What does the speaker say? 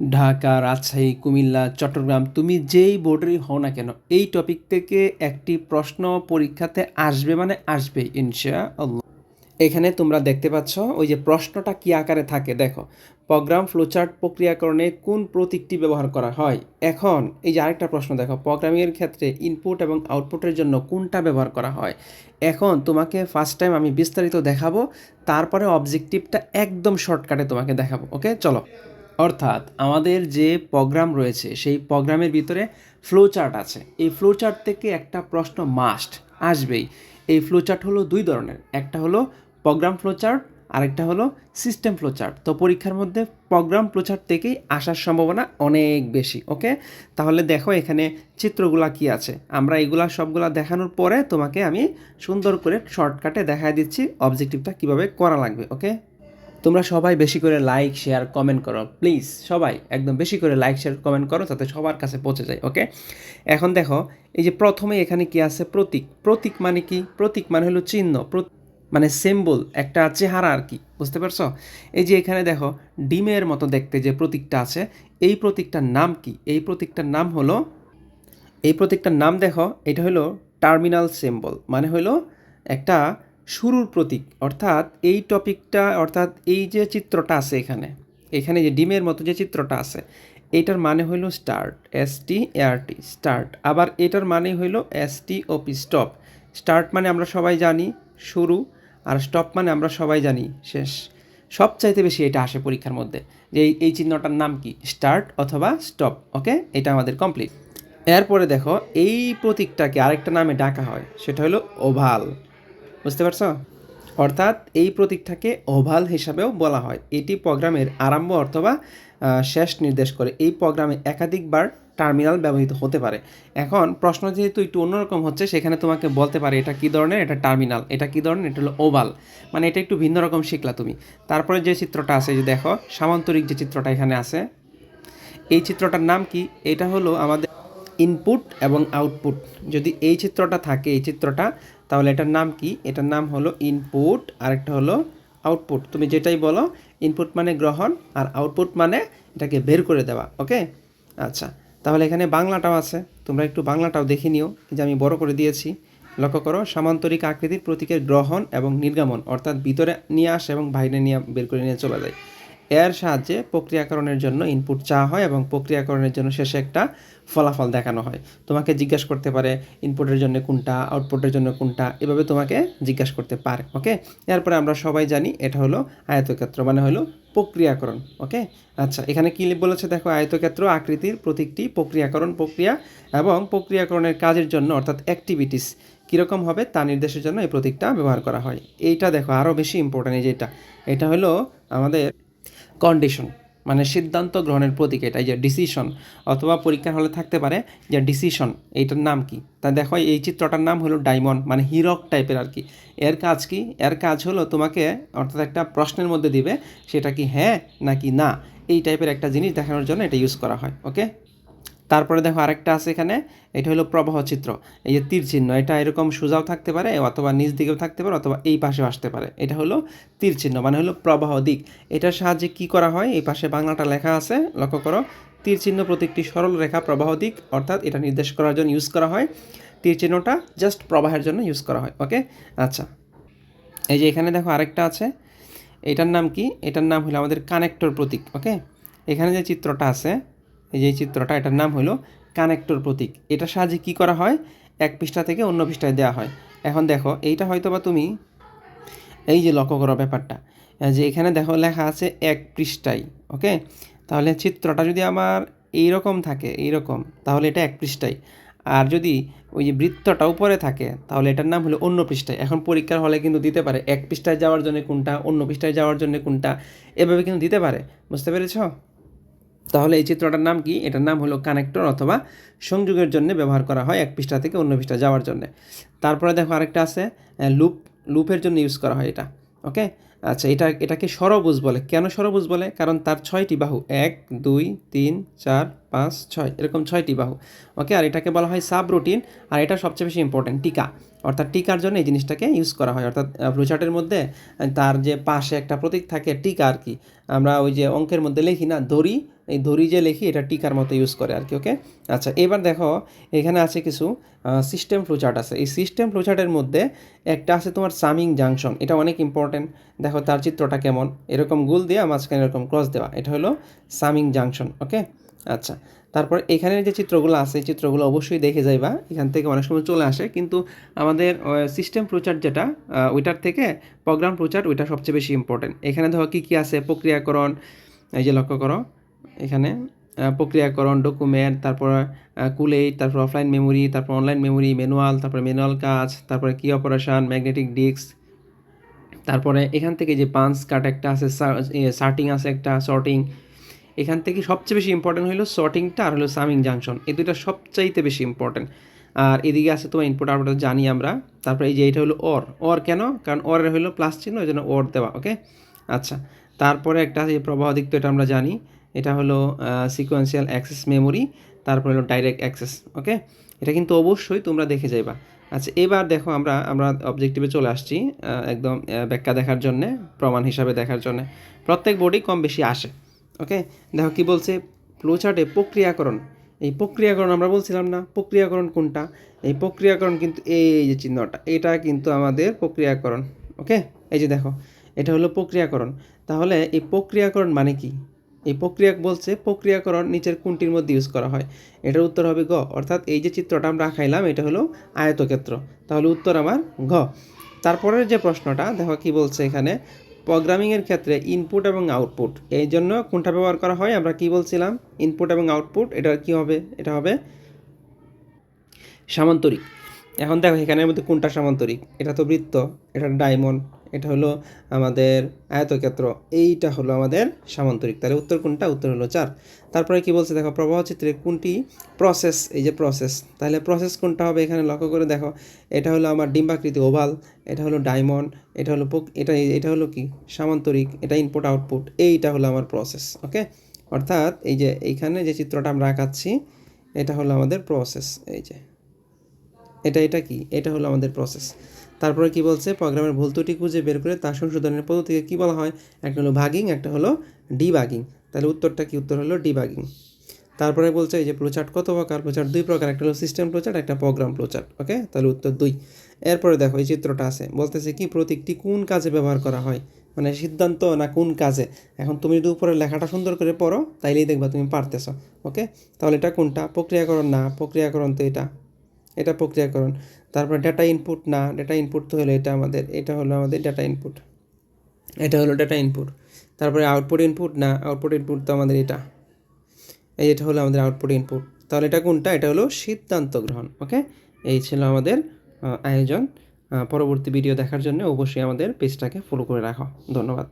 ঢাকা, রাজশাহী, কুমিল্লা, চট্টগ্রাম, তুমি যেই বোর্ডেরই হও না কেন, এই টপিক থেকে একটি প্রশ্ন পরীক্ষাতে আসবে মানে আসবে ইনশা আল্লাহ এখানে তোমরা দেখতে পাচ্ছ, ওই যে প্রশ্নটা কি আকারে থাকে, দেখো। প্রোগ্রাম ফ্লোচার্ট প্রক্রিয়াকরণে কোন প্রতীকটি ব্যবহার করা হয়? এখন, এই যে আরেকটা প্রশ্ন, দেখো প্রোগ্রামিংয়ের ক্ষেত্রে ইনপুট এবং আউটপুটের জন্য কোনটা ব্যবহার করা হয়? এখন, তোমাকে ফার্স্ট টাইম আমি বিস্তারিত দেখাবো, তারপরে অবজেক্টিভটা একদম শর্টকাটে তোমাকে দেখাবো ওকে চলো। অর্থাৎ আমাদের যে প্রোগ্রাম রয়েছে, সেই প্রোগ্রামের ভিতরে ফ্লো চার্ট আছে। এই ফ্লো চার্ট থেকে একটা প্রশ্ন মাস্ট আসবেই। এই ফ্লো চার্ট হলো দুই ধরনের। একটা হলো প্রোগ্রাম ফ্লো চার্ট আরেকটা হলো সিস্টেম ফ্লো চার্ট তো পরীক্ষার মধ্যে প্রোগ্রাম ফ্লো চার্ট থেকেই আসার সম্ভাবনা অনেক বেশি ওকে তাহলে দেখো এখানে চিত্রগুলা কি আছে। আমরা এগুলা সবগুলা দেখানোর পরে তোমাকে আমি সুন্দর করে শর্টকাটে দেখায় দিচ্ছি অবজেক্টিভটা কীভাবে করা লাগবে ওকে তোমরা সবাই বেশি করে লাইক শেয়ার কমেন্ট করো। প্লিজ সবাই একদম বেশি করে লাইক শেয়ার কমেন্ট করো যাতে সবার কাছে পৌঁছে যায় ওকে এখন দেখো, এই যে প্রথমে এখানে কি আছে? প্রতীক। প্রতীক মানে কি? প্রতীক মানে হলো চিহ্ন। মানে সিম্বল একটা চেহারা আর কি, বুঝতে পারছ? এই যে এখানে দেখো, ডিমের মতো দেখতে যে প্রতীকটা আছে, এই প্রতীকটার নাম কি? এই প্রতীকটার নাম হলো, এই প্রতীকটার নাম দেখো, এটা হলো টার্মিনাল সিম্বল মানে হলো একটা শুরুর প্রতীক, অর্থাৎ এই টপিকটা, অর্থাৎ এই যে চিত্রটা আছে এখানে এখানে যে ডিমের মতো যে চিত্রটা আছে এইটার মানে হইল start S T A R T start. আবার এটার মানে হইল S T O P stop. Start মানে আমরা সবাই জানি, শুরু, আর স্টপ মানে আমরা সবাই জানি, শেষ। সবচাইতে বেশি এটা আসে পরীক্ষার মধ্যে, যে এই চিহ্নটার নাম কি, স্টার্ট অথবা স্টপ, ওকে? এটা আমাদের কমপ্লিট। এরপরে দেখো, এই প্রতীকটাকে আরেকটা নামে ডাকা হয়, সেটা হলো ওভাল। বুঝতে পারছ? অর্থাৎ এই প্রতীকটাকে ওভাল হিসাবেও বলা হয়। এটি প্রোগ্রামের আরম্ভ অথবা শেষ নির্দেশ করে। এই প্রোগ্রামে একাধিকবার টার্মিনাল ব্যবহৃত হতে পারে। এখন প্রশ্ন যেহেতু একটু অন্যরকম হচ্ছে, সেখানে তোমাকে বলতে পারে, এটা কী ধরনের? এটা টার্মিনাল। এটা কী ধরনের? এটা হলো ওভাল মানে এটা একটু ভিন্ন রকম শিখলা তুমি। তারপরে যে চিত্রটা আছে, যে দেখো, সামান্তরিক যে চিত্রটা এখানে আছে, এই চিত্রটার নাম কি? এটা হলো আমাদের ইনপুট এবং আউটপুট যদি এই চিত্রটা থাকে, এই চিত্রটা, তাহলে এটার নাম কি? এটার নাম হলো ইনপুট আরেকটা হলো আউটপুট তুমি যেটাই বলো ইনপুট মানে গ্রহণ আর আউটপুট মানে এটাকে বের করে দেওয়া ওকে আচ্ছা তাহলে এখানে বাংলাটাও আছে। তোমরা একটু বাংলাটাও দেখে নিও। যে আমি বড় করে দিয়েছি, লক্ষ্য করো, সামান্তরিক আকৃতির প্রতীকের গ্রহণ এবং নির্গমন, অর্থাৎ ভিতরে নিয়ে আসে এবং বাইরে নিয়ে বের করে নিয়ে চলে যায়। এর সাহায্যে প্রক্রিয়াকরণের জন্য ইনপুট চাওয়া হয় এবং প্রক্রিয়াকরণের জন্য শেষে একটা ফলাফল দেখানো হয়। তোমাকে জিজ্ঞাসা করতে পারে ইনপুটের জন্য কোনটা আউটপুটের জন্য কোনটা, এভাবে তোমাকে জিজ্ঞাসা করতে পারে ওকে এরপরে আমরা সবাই জানি এটা হলো আয়তক্ষেত্র মানে হলো প্রক্রিয়াকরণ ওকে আচ্ছা এখানে কি বলেছে দেখো, আয়তক্ষেত্র আকৃতির প্রতীকটি প্রক্রিয়াকরণ প্রক্রিয়া এবং প্রক্রিয়াকরণের কাজের জন্য, অর্থাৎ অ্যাক্টিভিটিস কীরকম হবে তা নির্দেশের জন্য এই প্রতীকটা ব্যবহার করা হয়। এইটা দেখো আরও বেশি ইম্পর্ট্যান্ট এই যেটা এটা হলো আমাদের কন্ডিশন মানে সিদ্ধান্ত গ্রহণের প্রতীক এটা যে ডিসিশন অথবা পরীক্ষার হলে থাকতে পারে যে ডিসিশন এইটার নাম কি? তা দেখো, এই চিত্রটার নাম হলো ডায়মন্ড মানে হিরক টাইপের আর কি। এর কাজ কি? এর কাজ হলো তোমাকে অর্থাৎ একটা প্রশ্নের মধ্যে দিবে, সেটা কি হ্যাঁ নাকি না, এই টাইপের একটা জিনিস দেখানোর জন্য এটা ইউজ করা হয় ওকে তারপরে দেখো আরেকটা আছে এখানে, এটা হলো প্রবাহ চিত্র। এই যে তীর চিহ্ন, এটা এরকম সোজাও থাকতে পারে অথবা নিচ দিকেও থাকতে পারে অথবা এই পাশেও আসতে পারে। এটা হলো তীর চিহ্ন মানে হলো প্রবাহ দিক। এটার সাহায্যে কি করা হয়? এই পাশে বাংলাটা লেখা আছে, লক্ষ্য করো। তীর চিহ্ন প্রতীকটি সরল রেখা প্রবাহ দিক, অর্থাৎ এটা নির্দেশ করার জন্য ইউজ করা হয়। তীর চিহ্নটা জাস্ট প্রবাহের জন্য ইউজ করা হয় ওকে আচ্ছা। এই যে এখানে দেখো আরেকটা আছে, এটার নাম কি? এটার নাম হলো আমাদের কানেক্টর প্রতীক ওকে এখানে যে চিত্রটা আছে এই যে চিত্রটা, এটার নাম হলো কানেক্টর প্রতীক। এটার সাহায্যে কি করা হয়? এক পৃষ্ঠা থেকে অন্য পৃষ্ঠায় দেওয়া হয়। এখন দেখো, এইটা হয়তো বা তুমি এই যে লক্ষ্য করো ব্যাপারটা, যে এখানে দেখো লেখা আছে এক পৃষ্ঠায়, ওকে? তাহলে চিত্রটা যদি আমার এই রকম থাকে এই রকম তাহলে এটা এক পৃষ্ঠায়। আর যদি ওই যে বৃত্তটা উপরে থাকে, তাহলে এটার নাম হলো অন্য পৃষ্ঠায়। এখন পরীক্ষার হলে কিন্তু দিতে পারে, এক পৃষ্ঠায় যাওয়ার জন্য কোনটা, অন্য পৃষ্ঠায় যাওয়ার জন্য কোনটা, এভাবে কিন্তু দিতে পারে। বুঝতে পেরেছ? তাহলে এই চিত্রটার নাম কি? এটার নাম হলো কানেক্টর অথবা সংযোগের জন্য ব্যবহার করা হয় এক পৃষ্ঠা থেকে অন্য পৃষ্ঠা যাওয়ার জন্য। তারপরে দেখো আরেকটা আছে লুপ লুপের জন্য ইউজ করা হয় এটা ওকে আচ্ছা এটা, এটাকে সরবুজ বলে। কেন সরবুজ বলে? কারণ তার ছয়টি বাহু, এক, দুই, তিন, চার, পাঁচ, ছয়, এরকম ছয়টি বাহু ওকে আর এটাকে বলা হয় সাব রুটিন আর এটা সবচেয়ে বেশি ইম্পর্টেন্ট টিকা। অর্থাৎ টিকার জন্য এই জিনিসটাকে ইউজ করা হয়। অর্থাৎ ফ্লোচার্টের মধ্যে তার যে পাশে একটা প্রতীক থাকে টিকা আর কি, আমরা ওই যে অঙ্কের মধ্যে লিখি না, দড়ি, এই ধরি যে লিখি, এটা টিকার মতো ইউজ করে আর কি ওকে আচ্ছা এবার দেখো, এখানে আছে কিছু সিস্টেম ফ্লোচার্ট আছে। এই সিস্টেম ফ্লোচার্টের মধ্যে একটা আছে তোমার সামিং জাংশন এটা অনেক ইম্পর্টেন্ট দেখো তার চিত্রটা কেমন? এরকম গুল দেওয়া মাঝখানে এরকম ক্রস দেওয়া। এটা হলো সামিং জাংশন ওকে আচ্ছা তারপর এখানে যে চিত্রগুলো আছে চিত্রগুলো অবশ্যই দেখে যাইবা। এখান থেকে অনেক সময় চলে আসে, কিন্তু আমাদের সিস্টেম প্রচার যেটা ওইটার থেকে প্রোগ্রাম প্রচার ওইটা সবচেয়ে বেশি ইম্পর্টেন্ট এখানে ধরো কী কী আছে? প্রক্রিয়াকরণ, এই যে লক্ষ্য করো, এখানে প্রক্রিয়াকরণ ডকুমেন্ট তারপর কুলেট তারপর অফলাইন মেমোরি তারপর অনলাইন মেমোরি ম্যানুয়াল তারপর ম্যানুয়াল কাজ, তারপরে কি অপারেশন ম্যাগনেটিক ডিস্ক তারপরে এখান থেকে যে পাঞ্চ কাট একটা আছে সার্টিং আছে একটা সর্টিং এখান থেকে সবচেয়ে বেশি ইম্পর্টেন্ট হলো সর্টিংটা আর হলো সামিং জাংশন এই দুইটা সবচাইতে বেশি ইম্পর্টেন্ট আর এদিকে আছে তোমার ইনপুট আউটপুট জানি আমরা। তারপরে এই যে এটা হলো অর অর কেন? কারণ অরের হলো প্লাস চিহ্ন ওই জন্য অর দেওয়া ওকে আচ্ছা তারপরে একটা আছে প্রবাহ দিক তো এটা আমরা জানি। এটা হলো সিকোয়েন্সিয়াল অ্যাক্সেস মেমোরি তারপরে হলো ডাইরেক্ট অ্যাক্সেস ওকে এটা কিন্তু অবশ্যই তোমরা দেখে যাইবা। আচ্ছা এবার দেখো আমরা আমরা অবজেক্টিভে চলে আসছি একদম ব্যাখ্যা দেখার জন্যে, প্রমাণ হিসাবে দেখার জন্যে। প্রত্যেক বোর্ডই কম বেশি আসে। ওকে? দেখো কি বলছে? ফ্লোচার্টে প্রক্রিয়াকরণ। এই প্রক্রিয়াকরণ আমরা বলছিলাম না? প্রক্রিয়াকরণ কোনটা? এই প্রক্রিয়াকরণ কিন্তু এই যে চিহ্নটা, এটা কিন্তু আমাদের প্রক্রিয়াকরণ, ওকে? এই যে দেখো, এটা হলো প্রক্রিয়াকরণ। তাহলে এই প্রক্রিয়াকরণ মানে কি? এই প্রক্রিয়া বলছে প্রক্রিয়াকরণ নিচের কোনটির মধ্যে ইউজ করা হয়? এটার উত্তর হবে গ। অর্থাৎ এই যে চিত্রটা আমরা খাইলাম এটা হলো আয়তক্ষেত্র। তাহলে উত্তর আমার ঘ। তারপরের যে প্রশ্নটা, দেখো কি বলছে এখানে? প্রোগ্রামিংয়ের ক্ষেত্রে ইনপুট এবং আউটপুট এই জন্য কোনটা ব্যবহার করা হয়, আমরা কি বলছিলাম? ইনপুট এবং আউটপুট এটা কি হবে? এটা হবে সামান্তরিক। এখন দেখো, এখানের মধ্যে কোনটা সামান্তরিক? এটা তো বৃত্ত, এটা ডায়মন্ড এটা হলো আমাদের আয়তক্ষেত্র। এইটা হলো আমাদের সামান্তরিক। তাহলে উত্তর কোনটা? উত্তর হলো চার। তারপরে কি বলছে? দেখো, প্রবাহ চিত্রে কোনটি? প্রসেস এই যে প্রসেস তাহলে প্রসেস কোনটা হবে এখানে? লক্ষ্য করে দেখো, এটা হলো আমার ডিম্বাকৃতি ওভাল এটা হলো ডায়মন্ড এটা হলো এটা এটা হলো কি? সামান্তরিক, এটা ইনপুট আউটপুট এইটা হলো আমার প্রসেস ওকে অর্থাৎ এই যে এইখানে যে চিত্রটা আমরা আঁকাচ্ছি, এটা হলো আমাদের প্রসেস এই যে। এটা এটা কি? এটা হলো আমাদের প্রসেস তারপরে কি বলছে? প্রোগ্রামের ভুল ত্রুটি খুঁজে বের করে তার সংশোধনের পদ্ধতিকে কি বলা হয়? একটা হলো ভাগিং, একটা হলো ডিবাগিং। তাহলে উত্তরটা কি? উত্তর হলো ডিবাগিং। তারপরে বলছে এই যে ফ্লোচার্ট কত প্রকার? ফ্লোচার্ট দুই প্রকার, একটা হলো সিস্টেম ফ্লোচার্ট একটা প্রোগ্রাম ফ্লোচার্ট ওকে? তাহলে উত্তর দুই। এরপরে দেখো, এই চিত্রটা আছে। বলতেছে কি, প্রতীকটি কোন কাজে ব্যবহার করা হয়? মানে সিদ্ধান্ত না কোন কাজে? এখন তুমি যদি উপরে লেখাটা সুন্দর করে পড়ো, তাইলেই দেখবা তুমি পারতেছো। ওকে? তাহলে এটা কোনটা? প্রক্রিয়াকরণ না? প্রক্রিয়াকরণ তো এটা। এটা প্রক্রিয়াকরণ। তারপরে ডেটা ইনপুট না ডেটা ইনপুট তো হলো এটা আমাদের, এটা হলো আমাদের ডেটা ইনপুট এটা হলো ডেটা ইনপুট তারপরে আউটপুট ইনপুট না আউটপুট ইনপুট তো আমাদের এটা। এই এটা হলো আমাদের আউটপুট ইনপুট তাহলে এটা কোনটা? এটা হলো সিদ্ধান্ত গ্রহণ ওকে এই ছিল আমাদের আয়োজন। পরবর্তী ভিডিও দেখার জন্য অবশ্যই আমাদের পেজটাকে ফলো করে রাখো। ধন্যবাদ।